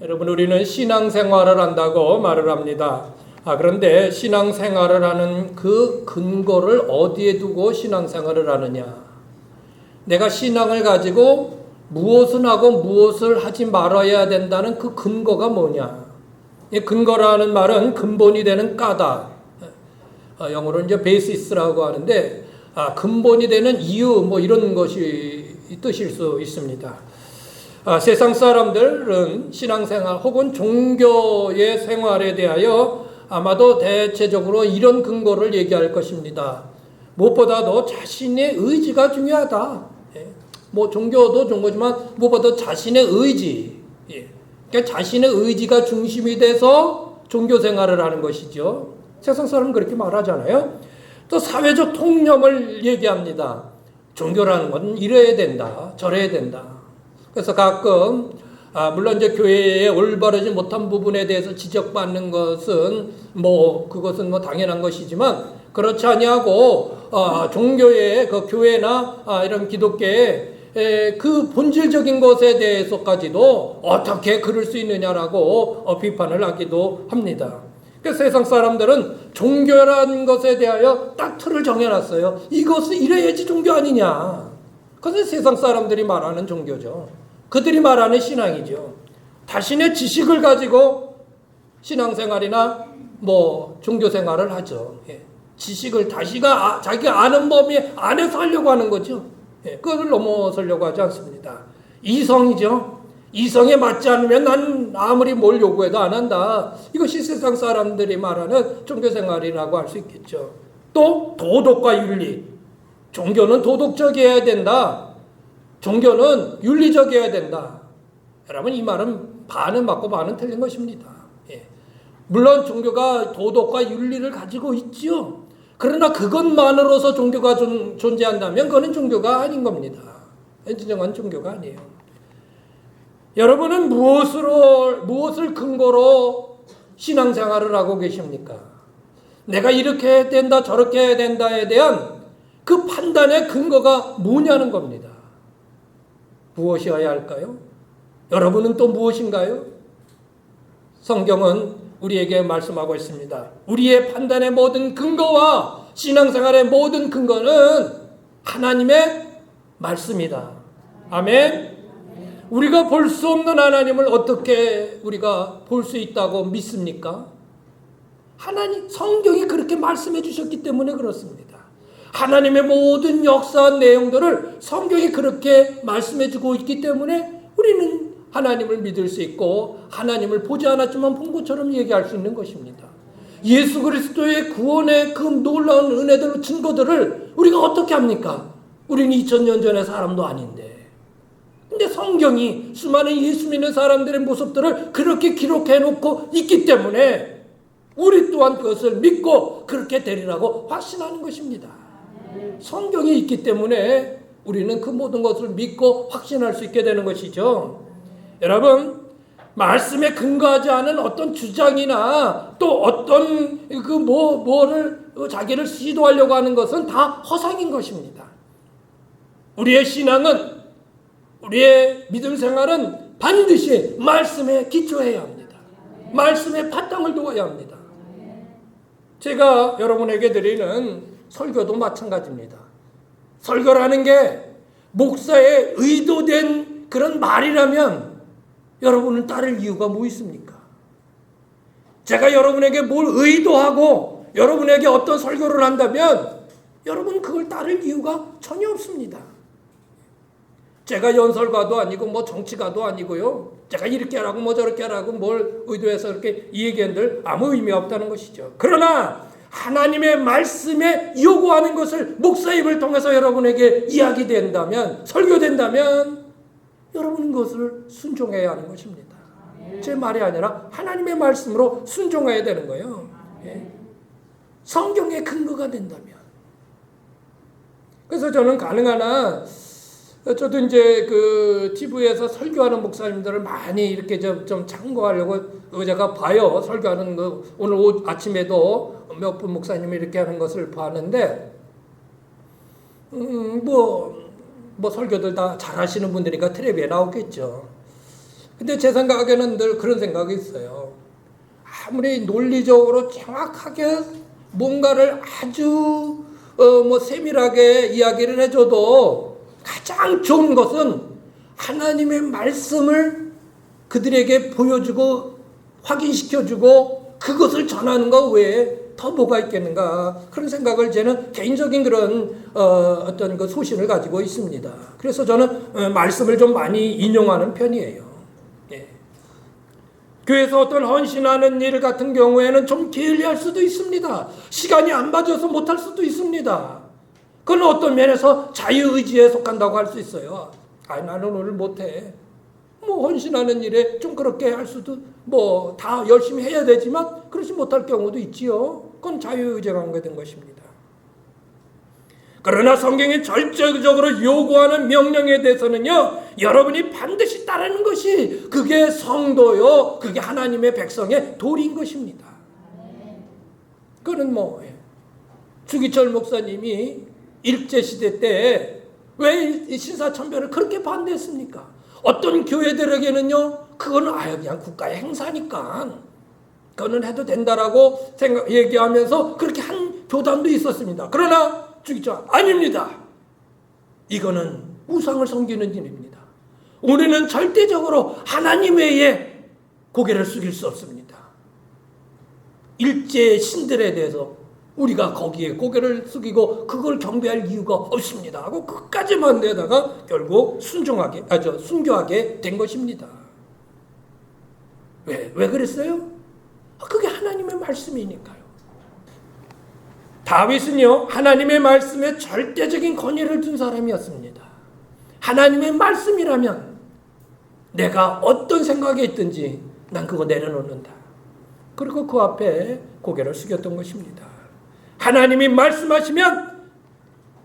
여러분 우리는 신앙생활을 한다고 말을 합니다. 아 그런데 신앙생활을 하는 그 근거를 어디에 두고 신앙생활을 하느냐? 내가 신앙을 가지고 무엇을 하고 무엇을 하지 말아야 된다는 그 근거가 뭐냐? 이 근거라는 말은 근본이 되는 까다. 아, 영어로 이제 베이시스라고 하는데 아, 근본이 되는 이유 뭐 이런 것이 뜻일 수 있습니다. 아, 세상 사람들은 신앙생활 혹은 종교의 생활에 대하여 아마도 대체적으로 이런 근거를 얘기할 것입니다. 무엇보다도 자신의 의지가 중요하다. 예. 뭐 종교도 종교지만 무엇보다 자신의 의지. 예. 그러니까 자신의 의지가 중심이 돼서 종교 생활을 하는 것이죠. 세상 사람은 그렇게 말하잖아요. 또 사회적 통념을 얘기합니다. 종교라는 건 이래야 된다, 저래야 된다. 그래서 가끔 아, 물론 이제 교회에 올바르지 못한 부분에 대해서 지적받는 것은 뭐 그것은 뭐 당연한 것이지만 그렇지 아니하고 아, 종교의 그 교회나 아, 이런 기독교의 에, 그 본질적인 것에 대해서까지도 어떻게 그럴 수 있느냐라고 어, 비판을 하기도 합니다. 그 세상 사람들은 종교라는 것에 대하여 딱 틀을 정해놨어요. 이것은 이래야지 종교 아니냐. 그것은 세상 사람들이 말하는 종교죠. 그들이 말하는 신앙이죠. 자신의 지식을 가지고 신앙생활이나 뭐 종교생활을 하죠. 예. 지식을 다시가 아, 자기가 아는 범위 안에서 하려고 하는 거죠. 예. 그걸 넘어서려고 하지 않습니다. 이성이죠. 이성에 맞지 않으면 난 아무리 뭘 요구해도 안 한다. 이것이 세상 사람들이 말하는 종교생활이라고 할 수 있겠죠. 또 도덕과 윤리. 종교는 도덕적이어야 된다. 종교는 윤리적이어야 된다. 여러분 이 말은 반은 맞고 반은 틀린 것입니다. 예. 물론 종교가 도덕과 윤리를 가지고 있지요. 그러나 그것만으로서 종교가 존, 존재한다면 그거는 종교가 아닌 겁니다. 진정한 종교가 아니에요. 여러분은 무엇으로 무엇을 근거로 신앙생활을 하고 계십니까? 내가 이렇게 해야 된다 저렇게 해야 된다에 대한 그 판단의 근거가 뭐냐는 겁니다. 무엇이어야 할까요? 여러분은 또 무엇인가요? 성경은 우리에게 말씀하고 있습니다. 우리의 판단의 모든 근거와 신앙생활의 모든 근거는 하나님의 말씀이다. 아멘. 우리가 볼 수 없는 하나님을 어떻게 우리가 볼 수 있다고 믿습니까? 하나님 성경이 그렇게 말씀해 주셨기 때문에 그렇습니다. 하나님의 모든 역사한 내용들을 성경이 그렇게 말씀해 주고 있기 때문에 우리는 하나님을 믿을 수 있고 하나님을 보지 않았지만 본 것처럼 얘기할 수 있는 것입니다. 예수 그리스도의 구원의 그 놀라운 은혜들 증거들을 우리가 어떻게 합니까? 우리는 2000년 전의 사람도 아닌데. 근데 성경이 수많은 예수 믿는 사람들의 모습들을 그렇게 기록해 놓고 있기 때문에 우리 또한 그것을 믿고 그렇게 되리라고 확신하는 것입니다. 성경이 있기 때문에 우리는 그 모든 것을 믿고 확신할 수 있게 되는 것이죠. 여러분, 말씀에 근거하지 않은 어떤 주장이나 또 어떤 그 뭐, 뭐를 자기를 시도하려고 하는 것은 다 허상인 것입니다. 우리의 신앙은, 우리의 믿음 생활은 반드시 말씀에 기초해야 합니다. 말씀에 바탕을 두어야 합니다. 제가 여러분에게 드리는 설교도 마찬가지입니다. 설교라는 게 목사의 의도된 그런 말이라면 여러분을 따를 이유가 뭐 있습니까? 제가 여러분에게 뭘 의도하고 여러분에게 어떤 설교를 한다면 여러분 그걸 따를 이유가 전혀 없습니다. 제가 연설가도 아니고 뭐 정치가도 아니고요. 제가 이렇게 하라고 뭐 저렇게 하라고 뭘 의도해서 이렇게 이 얘기한들 아무 의미 없다는 것이죠. 그러나 하나님의 말씀에 요구하는 것을 목사 입을 통해서 여러분에게 이야기된다면 설교된다면 여러분은 그것을 순종해야 하는 것입니다. 제 말이 아니라 하나님의 말씀으로 순종해야 되는 거예요. 예. 성경의 근거가 된다면. 그래서 저는 가능한 한 저도 이제 그 TV에서 설교하는 목사님들을 많이 이렇게 좀, 좀 참고하려고 제가 봐요. 설교하는 거 오늘 오, 아침에도 몇 분 목사님이 이렇게 하는 것을 봤는데 음, 뭐, 뭐 설교들 다 잘하시는 분들이니까 텔레비에 나오겠죠. 근데 제 생각에는 늘 그런 생각이 있어요. 아무리 논리적으로 정확하게 뭔가를 아주 어, 뭐 세밀하게 이야기를 해줘도 가장 좋은 것은 하나님의 말씀을 그들에게 보여주고 확인시켜주고 그것을 전하는 것 외에 더 뭐가 있겠는가 그런 생각을 저는 개인적인 그런 어, 어떤 그 소신을 가지고 있습니다. 그래서 저는 어, 말씀을 좀 많이 인용하는 편이에요. 예. 교회에서 어떤 헌신하는 일 같은 경우에는 좀 게을리할 수도 있습니다. 시간이 안 맞아서 못할 수도 있습니다. 그건 어떤 면에서 자유의지에 속한다고 할 수 있어요. 아, 나는 오늘 못해. 뭐 헌신하는 일에 좀 그렇게 할 수도 뭐 다 열심히 해야 되지만 그렇지 못할 경우도 있지요. 그건 자유의지가 관계된 것입니다. 그러나 성경이 절대적으로 요구하는 명령에 대해서는요, 여러분이 반드시 따르는 것이 그게 성도요, 그게 하나님의 백성의 도리인 것입니다. 그는 뭐, 예. 주기철 목사님이 일제시대 때왜 신사천별을 그렇게 반대했습니까? 어떤 교회들에게는요, 그거는 아유, 그냥 국가의 행사니까. 그거는 해도 된다라고 생각, 얘기하면서 그렇게 한 교단도 있었습니다. 그러나 주기철, 아닙니다. 이거는 우상을 섬기는 일입니다. 우리는 절대적으로 하나님 외에 고개를 숙일 수 없습니다. 일제 신들에 대해서 우리가 거기에 고개를 숙이고 그걸 경배할 이유가 없습니다. 하고 끝까지만 내다가 결국 순종하게, 아, 저, 순교하게 된 것입니다. 왜, 왜 그랬어요? 아, 그게 하나님의 말씀이니까요. 다윗은요, 하나님의 말씀에 절대적인 권위를 둔 사람이었습니다. 하나님의 말씀이라면 내가 어떤 생각이 있든지 난 그거 내려놓는다. 그리고 그 앞에 고개를 숙였던 것입니다. 하나님이 말씀하시면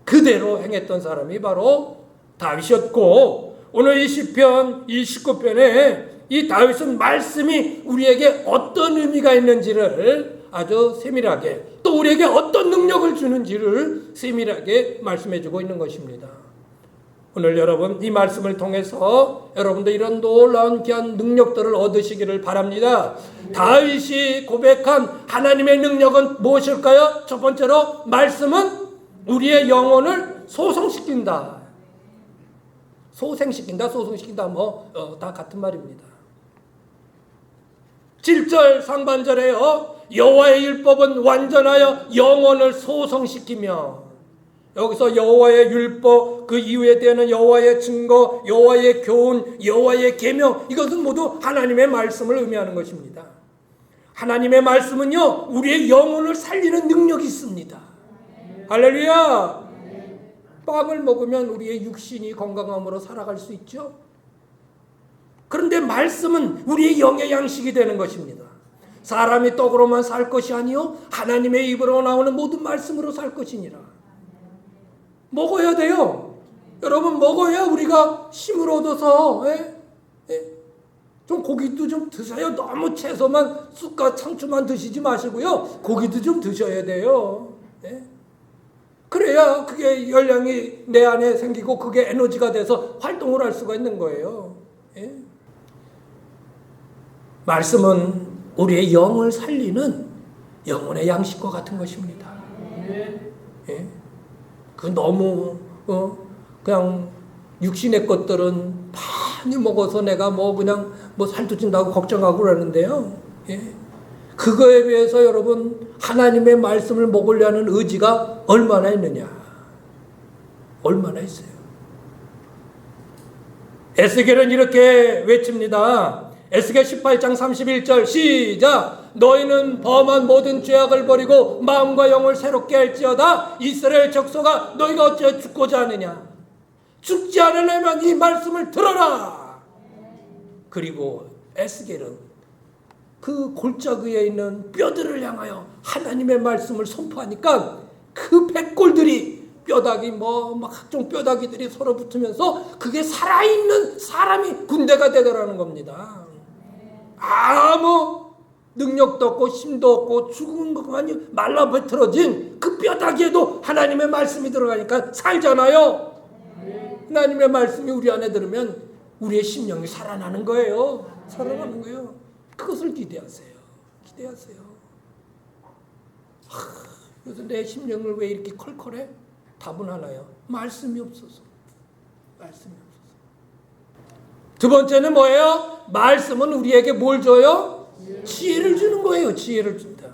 그대로 행했던 사람이 바로 다윗이었고 오늘 이 시편 29편에 이 다윗은 말씀이 우리에게 어떤 의미가 있는지를 아주 세밀하게 또 우리에게 어떤 능력을 주는지를 세밀하게 말씀해 주고 있는 것입니다. 오늘 여러분 이 말씀을 통해서 여러분도 이런 놀라운 귀한 능력들을 얻으시기를 바랍니다. 다윗이 고백한 하나님의 능력은 무엇일까요? 첫 번째로 말씀은 우리의 영혼을 소성시킨다. 소생시킨다, 소성시킨다, 뭐, 어, 다 같은 말입니다. 7절 상반절에요. 여호와의 율법은 완전하여 영혼을 소성시키며 여기서 여호와의 율법 그 이후에 되는 여호와의 증거, 여호와의 교훈, 여호와의 계명 이것은 모두 하나님의 말씀을 의미하는 것입니다. 하나님의 말씀은요 우리의 영혼을 살리는 능력이 있습니다. 할렐루야. 빵을 먹으면 우리의 육신이 건강함으로 살아갈 수 있죠. 그런데 말씀은 우리의 영의 양식이 되는 것입니다. 사람이 떡으로만 살 것이 아니요 하나님의 입으로 나오는 모든 말씀으로 살 것이니라. 먹어야 돼요. 여러분 먹어야 우리가 힘을 얻어서 예? 예? 좀 고기도 좀 드세요. 너무 채소만 쑥과 상추만 드시지 마시고요. 고기도 좀 드셔야 돼요. 예? 그래야 그게 열량이 내 안에 생기고 그게 에너지가 돼서 활동을 할 수가 있는 거예요. 예? 말씀은 우리의 영을 살리는 영혼의 양식과 같은 것입니다. 예? 그 너무 어 그냥 육신의 것들은 많이 먹어서 내가 뭐 그냥 뭐 살도 찐다고 걱정하고 그러는데요. 예. 그거에 비해서 여러분 하나님의 말씀을 먹으려는 의지가 얼마나 있느냐? 얼마나 있어요? 에스겔은 이렇게 외칩니다. 에스겔 18장 31절 시작! 너희는 범한 모든 죄악을 버리고 마음과 영을 새롭게 할지어다. 이스라엘 적소가 너희가 어찌 죽고자 하느냐? 죽지 않으려면 이 말씀을 들어라! 그리고 에스겔은 그 골짜기에 있는 뼈들을 향하여 하나님의 말씀을 선포하니까 그 백골들이 뼈다귀 뭐 막 각종 뼈다귀들이 서로 붙으면서 그게 살아있는 사람이 군대가 되더라는 겁니다. 아무 능력도 없고 힘도 없고 죽은 것만이 말라 비틀어진 그 뼈다귀에도 하나님의 말씀이 들어가니까 살잖아요. 하나님의 말씀이 우리 안에 들으면 우리의 심령이 살아나는 거예요. 살아나는 거예요. 그것을 기대하세요. 기대하세요. 하, 그래서 내 심령을 왜 이렇게 컬컬해? 답은 하나요. 말씀이 없어서. 말씀이 없어서. 두 번째는 뭐예요? 말씀은 우리에게 뭘 줘요? 지혜를 주는 거예요. 지혜를 준다.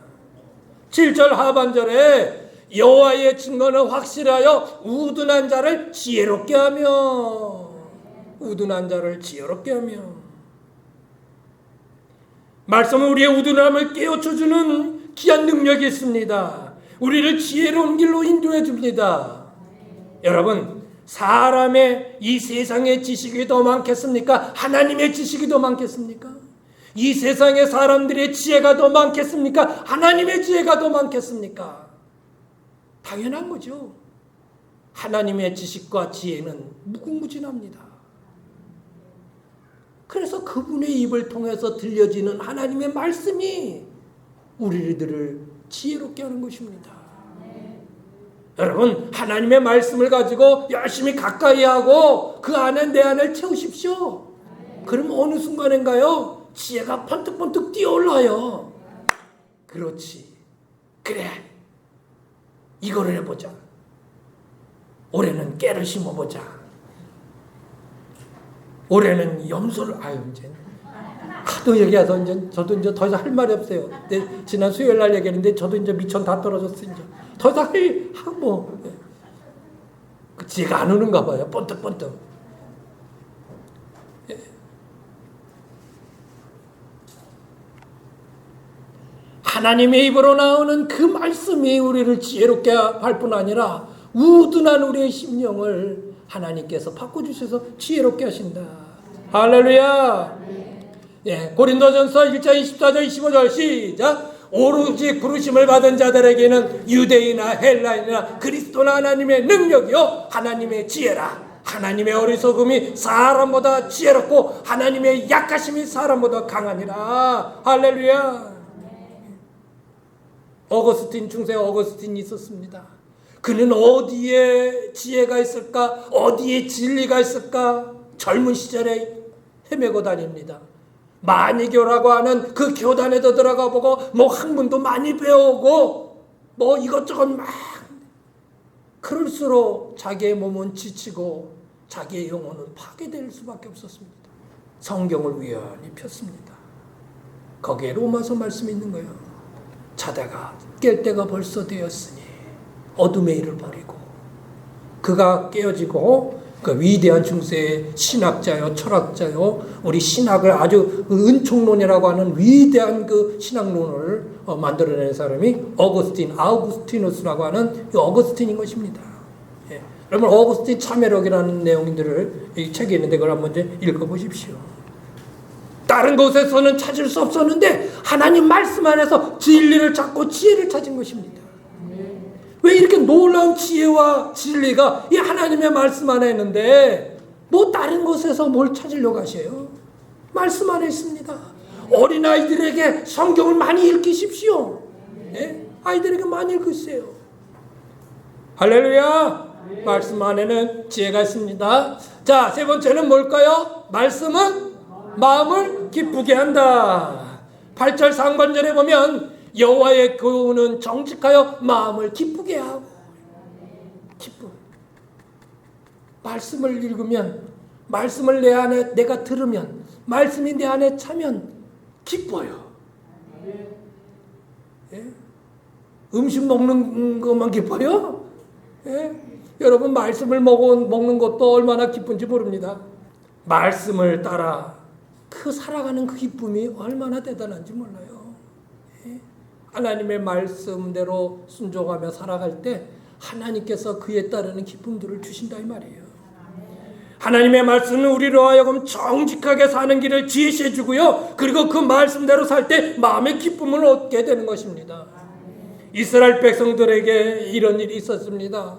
7절 하반절에 여호와의 증거는 확실하여 우둔한 자를 지혜롭게 하며 우둔한 자를 지혜롭게 하며 말씀은 우리의 우둔함을 깨우쳐 주는 귀한 능력이 있습니다. 우리를 지혜로운 길로 인도해 줍니다. 여러분, 사람의 이 세상의 지식이 더 많겠습니까? 하나님의 지식이 더 많겠습니까? 이 세상의 사람들의 지혜가 더 많겠습니까? 하나님의 지혜가 더 많겠습니까? 당연한 거죠. 하나님의 지식과 지혜는 무궁무진합니다. 그래서 그분의 입을 통해서 들려지는 하나님의 말씀이 우리들을 지혜롭게 하는 것입니다. 여러분, 하나님의 말씀을 가지고 열심히 가까이 하고 그 안에 내 안을 채우십시오. 그럼 어느 순간인가요? 지혜가 번뜩번뜩 뛰어올라요. 그렇지. 그래. 이거를 해보자. 올해는 깨를 심어보자. 올해는 염소를 아유 이제 하도 얘기해서 이제 저도 이제 더 이상 할 말이 없어요. 지난 수요일 날 얘기했는데 저도 이제 미천 다 떨어졌어 이제 할뭐 그 지가 안 오는가 봐요. 번뜩번뜩. 예. 하나님의 입으로 나오는 그 말씀이 우리를 지혜롭게 할 뿐 아니라 우둔한 우리의 심령을 하나님께서 바꿔주셔서 지혜롭게 하신다. 할렐루야. 예, 고린도전서 1장 24절 25절 시작. 오로지 부르심을 받은 자들에게는 유대인이나 헬라인이나 그리스도나 하나님의 능력이요 하나님의 지혜라. 하나님의 어리석음이 사람보다 지혜롭고 하나님의 약하심이 사람보다 강하니라. 할렐루야. 어거스틴 중세 어거스틴이 있었습니다. 그는 어디에 지혜가 있을까? 어디에 진리가 있을까? 젊은 시절에 헤매고 다닙니다. 만이교라고 하는 그 교단에도 들어가 보고 뭐 학문도 많이 배우고 뭐 이것저것 막 그럴수록 자기의 몸은 지치고 자기의 영혼은 파괴될 수밖에 없었습니다. 성경을 우연히 폈습니다. 거기에 로마서 말씀이 있는 거예요. 자다가 깰 때가 벌써 되었으니 어둠의 일을 버리고 그가 깨어지고 그 위대한 중세의 신학자요 철학자요 우리 신학을 아주 그 은총론이라고 하는 위대한 그 신학론을 어, 만들어낸 사람이 어거스틴 아우구스티누스라고 하는 이 어거스틴인 것입니다. 예. 여러분 어거스틴 참회록이라는 내용들을 이 책에 있는데 그걸 한번 읽어보십시오. 다른 곳에서는 찾을 수 없었는데 하나님 말씀 안에서 진리를 찾고 지혜를 찾은 것입니다. 왜 이렇게 놀라운 지혜와 진리가 이 하나님의 말씀 안에 있는데 뭐 다른 곳에서 뭘 찾으려고 하세요? 말씀 안에 있습니다. 어린아이들에게 성경을 많이 읽히십시오. 네? 아이들에게 많이 읽으세요. 할렐루야! 말씀 안에는 지혜가 있습니다. 자, 세 번째는 뭘까요? 말씀은 마음을 기쁘게 한다. 8절 상반절에 보면 여호와의 교훈은 정직하여 마음을 기쁘게 하고 기쁨. 말씀을 읽으면 말씀을 내 안에 내가 들으면 말씀이 내 안에 차면 기뻐요. 예? 음식 먹는 것만 기뻐요? 예? 여러분 말씀을 먹 먹는 것도 얼마나 기쁜지 모릅니다. 말씀을 따라 그 살아가는 그 기쁨이 얼마나 대단한지 몰라요. 예? 하나님의 말씀대로 순종하며 살아갈 때 하나님께서 그에 따르는 기쁨들을 주신다 이 말이에요. 하나님의 말씀은 우리로 하여금 정직하게 사는 길을 지시해 주고요. 그리고 그 말씀대로 살 때 마음의 기쁨을 얻게 되는 것입니다. 이스라엘 백성들에게 이런 일이 있었습니다.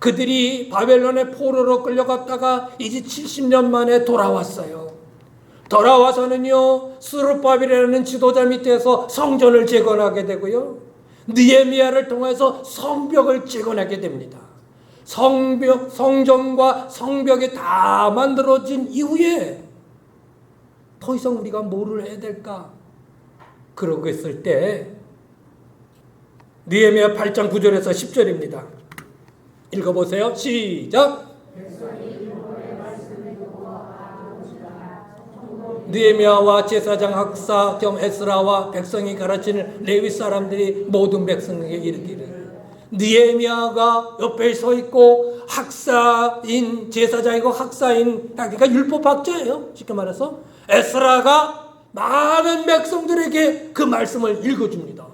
그들이 바벨론의 포로로 끌려갔다가 이제 70년 만에 돌아왔어요. 돌아와서는요 스루바빌이라는 지도자 밑에서 성전을 재건하게 되고요 느헤미야를 통해서 성벽을 재건하게 됩니다. 성벽, 성전과 성벽이 다 만들어진 이후에 더 이상 우리가 뭐를 해야 될까? 그러고 있을 때 느헤미야 8장 9절에서 10절입니다. 읽어보세요. 시작. 느헤미야와 제사장 학사 겸 에스라와 백성이 가르치는 레위 사람들이 모든 백성에게 이르기를 느헤미야가 옆에 서 있고 학사인 제사장이고 학사인 그러니까 율법학자예요. 쉽게 말해서 에스라가 많은 백성들에게 그 말씀을 읽어줍니다.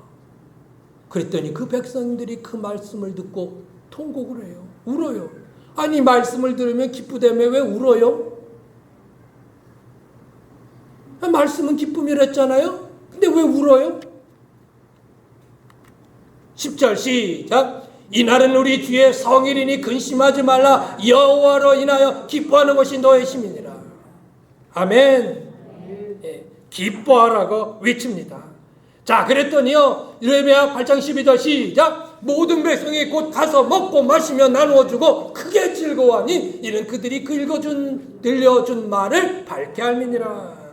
그랬더니 그 백성들이 그 말씀을 듣고 통곡을 해요. 울어요. 아니 말씀을 들으면 기쁘다며 왜 울어요? 말씀은 기쁨이랬잖아요. 근데 왜 울어요? 10절 시작. 이날은 우리 뒤에 성일이니 근심하지 말라 여호와로 인하여 기뻐하는 것이 너의 힘이니라. 아멘. 예, 기뻐하라고 외칩니다. 자, 그랬더니요. 이레미야 8장 12절 시작. 모든 백성이 곧 가서 먹고 마시며 나누어 주고 크게 즐거워하니 이는 그들이 그 읽어준 들려준 말을 밝게 알미니라.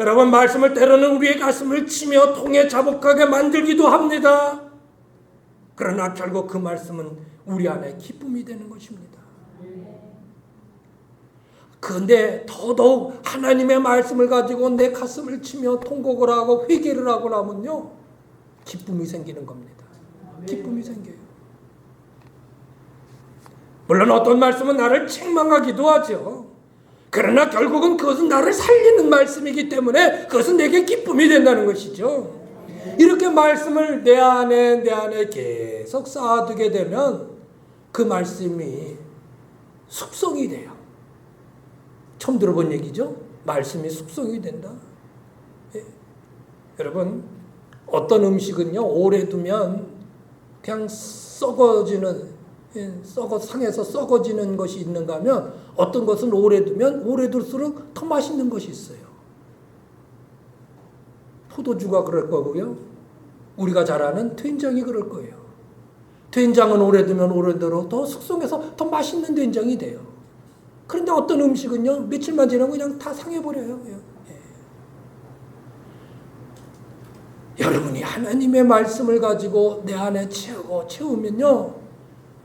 여러분 말씀을 때로는 우리의 가슴을 치며 통에 자복하게 만들기도 합니다. 그러나 결국 그 말씀은 우리 안에 기쁨이 되는 것입니다. 그런데 더더욱 하나님의 말씀을 가지고 내 가슴을 치며 통곡을 하고 회개를 하고 나면요 기쁨이 생기는 겁니다. 기쁨이 생겨요. 물론 어떤 말씀은 나를 책망하기도 하죠. 그러나 결국은 그것은 나를 살리는 말씀이기 때문에 그것은 내게 기쁨이 된다는 것이죠. 이렇게 말씀을 내 안에 내 안에 계속 쌓아두게 되면 그 말씀이 숙성이 돼요. 처음 들어본 얘기죠? 말씀이 숙성이 된다. 예. 여러분 어떤 음식은요 오래 두면 그냥 썩어지는 예, 썩어 상해서 썩어지는 것이 있는가 하면 어떤 것은 오래 두면 오래 둘수록 더 맛있는 것이 있어요. 포도주가 그럴 거고요. 우리가 잘 아는 된장이 그럴 거예요. 된장은 오래 두면 오래 두도록 더 숙성해서 더 맛있는 된장이 돼요. 그런데 어떤 음식은요 며칠만 지나면 그냥 다 상해버려요. 예. 여러분이 하나님의 말씀을 가지고 내 안에 채우고 채우면요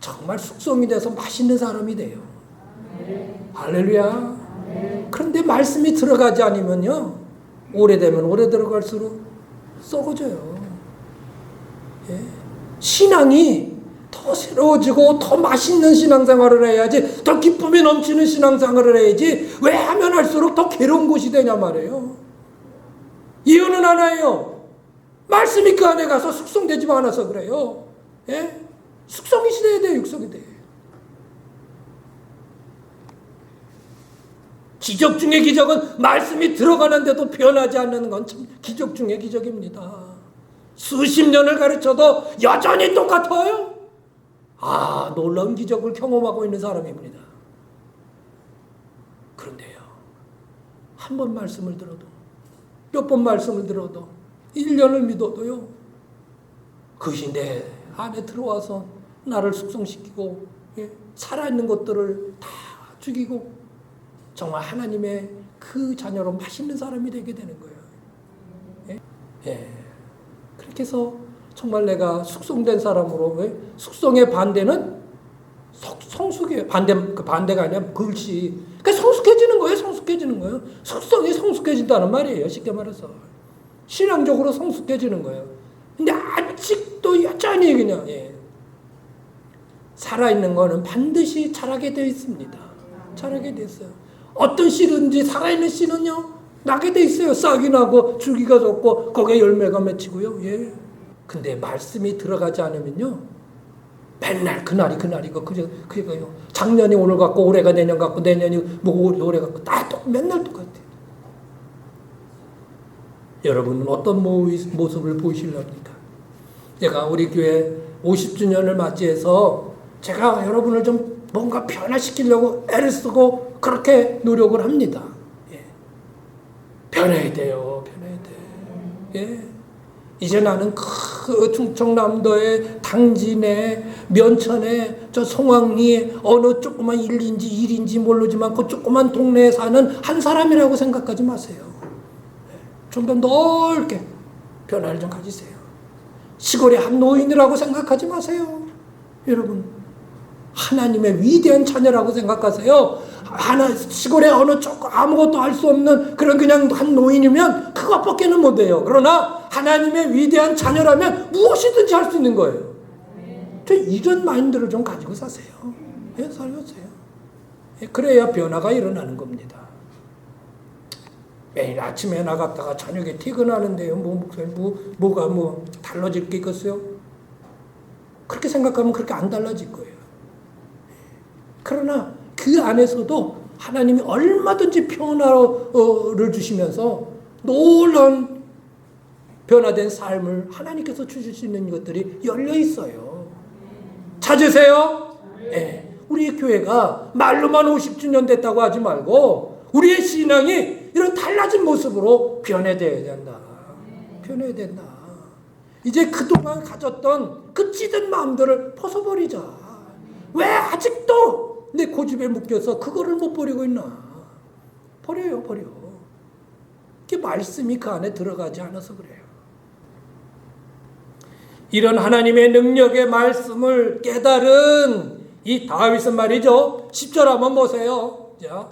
정말 숙성이 돼서 맛있는 사람이 돼요. 할렐루야. 그런데 말씀이 들어가지 않으면요 오래되면 오래 들어갈수록 썩어져요. 예. 신앙이 더 새로워지고 더 맛있는 신앙생활을 해야지 더 기쁨이 넘치는 신앙생활을 해야지 왜 하면 할수록 더 괴로운 곳이 되냐 말이에요. 이유는 하나예요. 말씀이 그 안에 가서 숙성되지 않아서 그래요. 예? 숙성이 시대에 돼 육성이 돼. 기적 중의 기적은 말씀이 들어가는데도 변하지 않는 건 참 기적 중의 기적입니다. 수십 년을 가르쳐도 여전히 똑같아요. 아, 놀라운 기적을 경험하고 있는 사람입니다. 그런데요, 한 번 말씀을 들어도, 몇 번 말씀을 들어도, 1년을 믿어도요, 그것이 내 안에 들어와서 나를 숙성시키고, 예, 살아있는 것들을 다 죽이고, 정말 하나님의 그 자녀로 맛있는 사람이 되게 되는 거예요. 예? 예. 그렇게 해서 정말 내가 숙성된 사람으로 왜 숙성의 반대는 성숙이에요. 반대 그 반대가 아니라 글씨. 그러니까 성숙해지는 거예요. 성숙해지는 거예요. 숙성이 성숙해진다는 말이에요. 쉽게 말해서 신앙적으로 성숙해지는 거예요. 근데 아직도 여전히 그냥 예. 살아있는 거는 반드시 자라게 되어 있습니다. 자라게 돼 있어요. 어떤 씨든지 살아있는 씨는요 나게 돼 있어요. 싹이 나고 줄기가 돋고 거기에 열매가 맺히고요. 예. 근데 말씀이 들어가지 않으면요. 맨날 그날이 그날이고 그래 그거요. 작년이 오늘 같고 올해가 내년 같고 내년이 뭐 올해 같고 다 똑, 맨날 똑같아. 여러분은 어떤 모습을 보이실랍니까? 제가 우리 교회 50주년을 맞이해서 제가 여러분을 좀 뭔가 변화시키려고 애를 쓰고 그렇게 노력을 합니다. 예. 변해야 돼요. 변해야 돼. 예. 이제 나는 그 충청남도의 당진에 면천에 저 송황리에 어느 조그만 일인지 일인지 모르지만 그 조그만 동네에 사는 한 사람이라고 생각하지 마세요. 좀 더 넓게 변화를 좀 가지세요. 시골의 한 노인이라고 생각하지 마세요. 여러분 하나님의 위대한 자녀라고 생각하세요. 하나 시골에 어느 조금 아무것도 할 수 없는 그런 그냥 한 노인이면 그것밖에는 못해요. 그러나 하나님의 위대한 자녀라면 무엇이든지 할 수 있는 거예요. 저 이런 마인드를 좀 가지고 사세요. 예, 살려세요. 예, 그래야 변화가 일어나는 겁니다. 매일 아침에 나갔다가 저녁에 퇴근하는데요. 뭐, 뭐, 뭐가 뭐 달라질 게 있겠어요? 그렇게 생각하면 그렇게 안 달라질 거예요. 그러나 그 안에서도 하나님이 얼마든지 변화를 주시면서 놀라운 변화된 삶을 하나님께서 주실 수 있는 것들이 열려 있어요. 찾으세요? 예. 우리 교회가 말로만 50주년 됐다고 하지 말고 우리의 신앙이 이런 달라진 모습으로 변해야 된다. 변해야 된다. 이제 그동안 가졌던 그 찌든 마음들을 벗어버리자. 왜 아직도 내 고집에 묶여서 그거를 못 버리고 있나? 버려요, 버려. 그 말씀이 그 안에 들어가지 않아서 그래요. 이런 하나님의 능력의 말씀을 깨달은 이 다윗은 말이죠. 10절 한번 보세요. 자,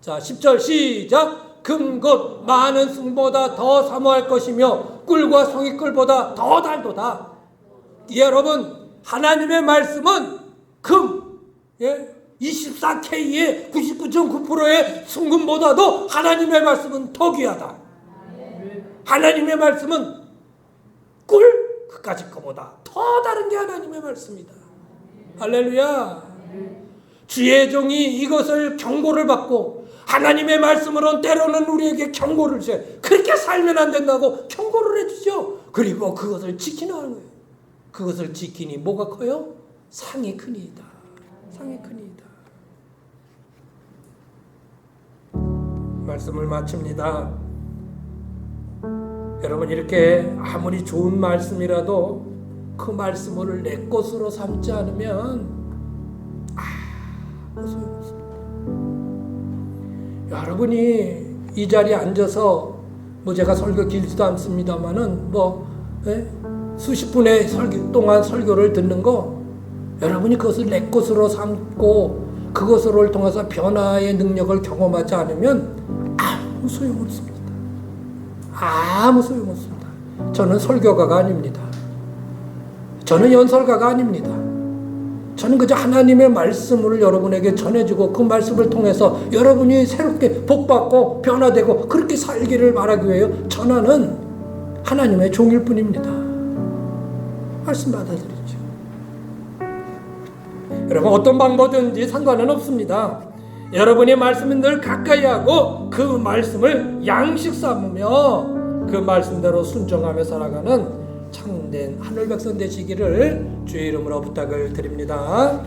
자 10절 시작. 금곧 많은 승보다 더 사모할 것이며 꿀과 송이꿀보다 더 달도다. 여러분 하나님의 말씀은 금 예? 24K의 99.9%의 순금보다도 하나님의 말씀은 더 귀하다. 하나님의 말씀은 꿀 그까짓 것보다 더 다른 게 하나님의 말씀이다. 할렐루야. 주의 종이 이것을 경고를 받고 하나님의 말씀으로는 때로는 우리에게 경고를 줘. 그렇게 살면 안 된다고 경고를 해주죠. 그리고 그것을 지키는 거예요. 그것을 지키니 뭐가 커요? 상이 크니이다. 상이 크니이다. 말씀을 마칩니다. 여러분 이렇게 아무리 좋은 말씀이라도 그 말씀을 내 것으로 삼지 않으면 아무 소용없습니다. 여러분이 이 자리에 앉아서 뭐 제가 설교 길지도 않습니다만은 뭐 예? 수십 분의 설교 동안 설교를 듣는 거 여러분이 그것을 내 것으로 삼고 그것을 통해서 변화의 능력을 경험하지 않으면 아무 소용 없습니다. 아무 소용 없습니다. 저는 설교가가 아닙니다. 저는 연설가가 아닙니다. 저는 그저 하나님의 말씀을 여러분에게 전해주고 그 말씀을 통해서 여러분이 새롭게 복받고 변화되고 그렇게 살기를 바라기 위해 전하는 하나님의 종일 뿐입니다. 말씀 받아들이죠. 여러분 어떤 방법든지 상관은 없습니다. 여러분의 말씀은 늘 가까이 하고 그 말씀을 양식 삼으며 그 말씀대로 순종하며 살아가는 참된 하늘 백성 되시기를 주의 이름으로 부탁을 드립니다.